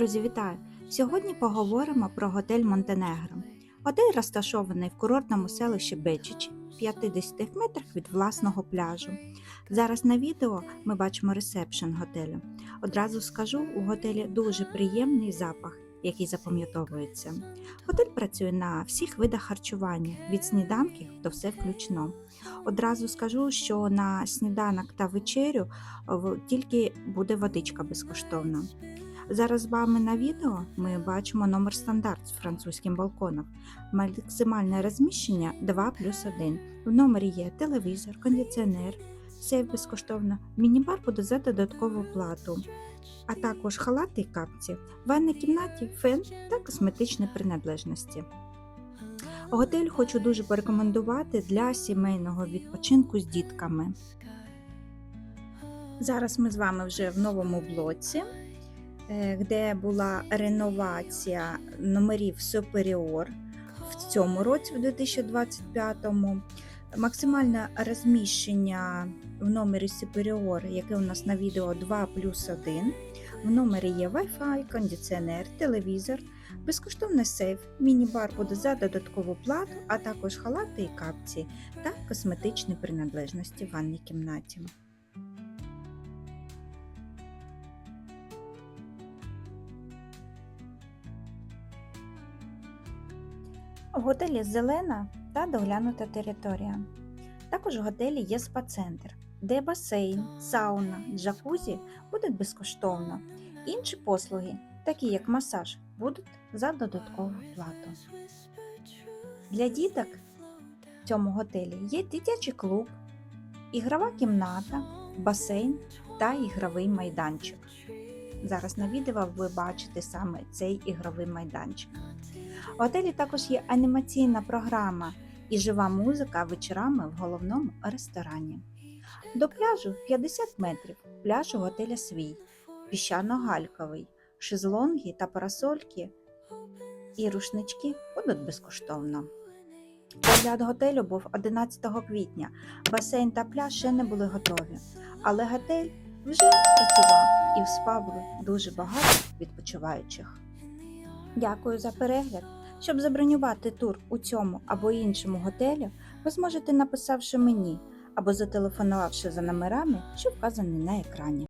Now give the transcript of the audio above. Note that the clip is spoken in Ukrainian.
Вітаю! Сьогодні поговоримо про готель Монтенегро. Готель розташований в курортному селищі Бечичі, 50 метрах від власного пляжу. Зараз на відео ми бачимо ресепшн готелю. Одразу скажу, у готелі дуже приємний запах, який запам'ятовується. Готель працює на всіх видах харчування, від сніданків до все включно. Одразу скажу, що на сніданок та вечерю тільки буде водичка безкоштовна. Зараз з вами на відео ми бачимо номер стандарт з французьким балконом. Максимальне розміщення 2 плюс 1. В номері є телевізор, кондиціонер, сейф безкоштовно, міні-бар буде за додаткову плату, а також халати і капці, в ванній кімнаті, фен та косметичні принадлежності. Готель хочу дуже порекомендувати для сімейного відпочинку з дітками. Зараз ми з вами вже в новому блоці, де була реновація номерів Superior в цьому році, в 2025-му. Максимальне розміщення в номері Superior, яке у нас на відео 2 плюс 1. В номері є Wi-Fi, кондиціонер, телевізор, безкоштовний сейф, міні-бар буде за додаткову плату, а також халати і капці та косметичні принадлежності в ванній кімнаті. В готелі зелена та доглянута територія. Також в готелі є спа-центр, де басейн, сауна, джакузі будуть безкоштовно. Інші послуги, такі як масаж, будуть за додаткову плату. Для діток в цьому готелі є дитячий клуб, ігрова кімната, басейн та ігровий майданчик. Зараз на відео ви бачите саме цей ігровий майданчик. У готелі також є анімаційна програма і жива музика вечорами в головному ресторані. До пляжу 50 метрів. Пляж у готеля свій, піщано-гальковий, шезлонги та парасольки і рушнички будуть безкоштовно. Огляд готелю був 11 квітня. Басейн та пляж ще не були готові, але готель вже працював і в спа було дуже багато відпочиваючих. Дякую за перегляд. Щоб забронювати тур у цьому або іншому готелю, ви зможете написавши мені або зателефонувавши за номерами, що вказані на екрані.